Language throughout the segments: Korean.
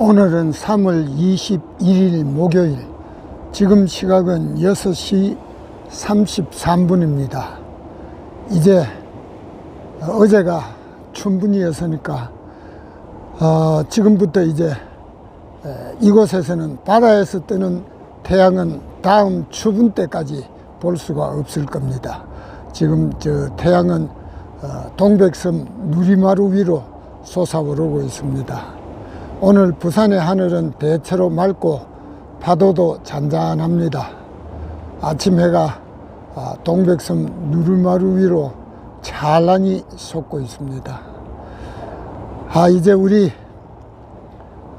오늘은 3월 21일 목요일. 지금 시각은 6시 33분입니다. 이제 어제가 춘분이었으니까 어, 지금부터 이제 에, 이곳에서는 바다에서 뜨는 태양은 다음 추분 때까지 볼 수가 없을 겁니다. 지금 저 태양은 어, 동백섬 누리마루 위로 솟아오르고 있습니다. 오늘 부산의 하늘은 대체로 맑고 파도도 잔잔합니다. 아침 해가 아, 동백섬 누르마루 위로 찬란히 솟고 있습니다. 아 이제 우리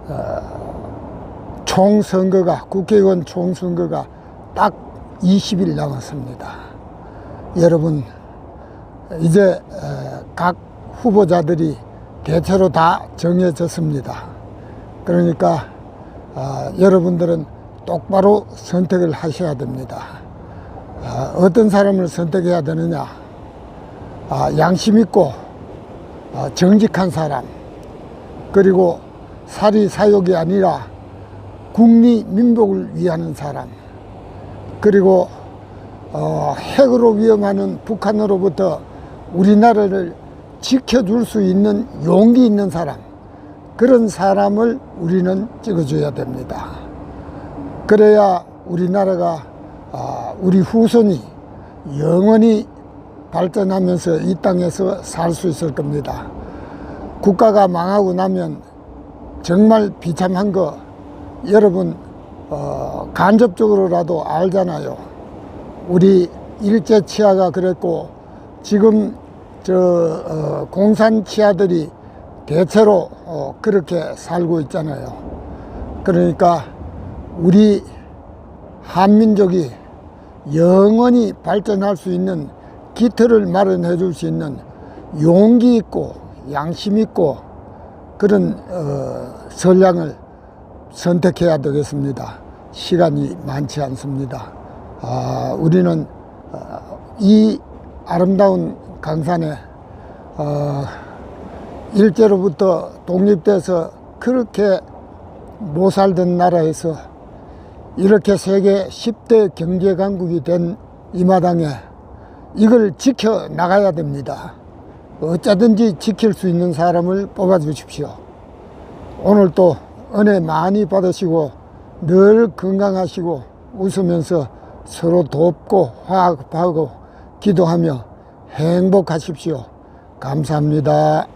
어, 총선거가 국회의원 총선거가 딱 20일 남았습니다. 여러분 이제 에, 각 후보자들이 대체로 다 정해졌습니다. 그러니까 아, 여러분들은 똑바로 선택을 하셔야 됩니다. 아, 어떤 사람을 선택해야 되느냐? 아, 양심 있고 아, 정직한 사람 그리고 사리 사욕이 아니라 국리 민복을 위하는 사람 그리고 어, 핵으로 위험하는 북한으로부터 우리나라를 지켜줄 수 있는 용기 있는 사람 그런 사람을 우리는 찍어줘야 됩니다. 그래야 우리나라가 아, 우리 후손이 영원히 발전하면서 이 땅에서 살 수 있을 겁니다. 국가가 망하고 나면 정말 비참한 거 여러분 어, 간접적으로라도 알잖아요. 우리 일제 치하가 그랬고 지금 저 어, 공산 치하들이 대체로 어, 그렇게 살고 있잖아요. 그러니까 우리 한민족이 영원히 발전할 수 있는 기틀을 마련해 줄 수 있는 용기 있고 양심 있고 그런 어, 전략을 선택해야 되겠습니다. 시간이 많지 않습니다. 아, 우리는 어, 이 아름다운 강산에 어, 일제로부터 독립돼서 그렇게 못 살던 나라에서 이렇게 세계 10대 경제 강국이 된 이 마당에 이걸 지켜 나가야 됩니다. 어쩌든지 지킬 수 있는 사람을 뽑아 주십시오. 오늘 또 은혜 많이 받으시고 늘 건강하시고 웃으면서 서로 돕고 화합하고 기도하며 행복하십시오. 감사합니다.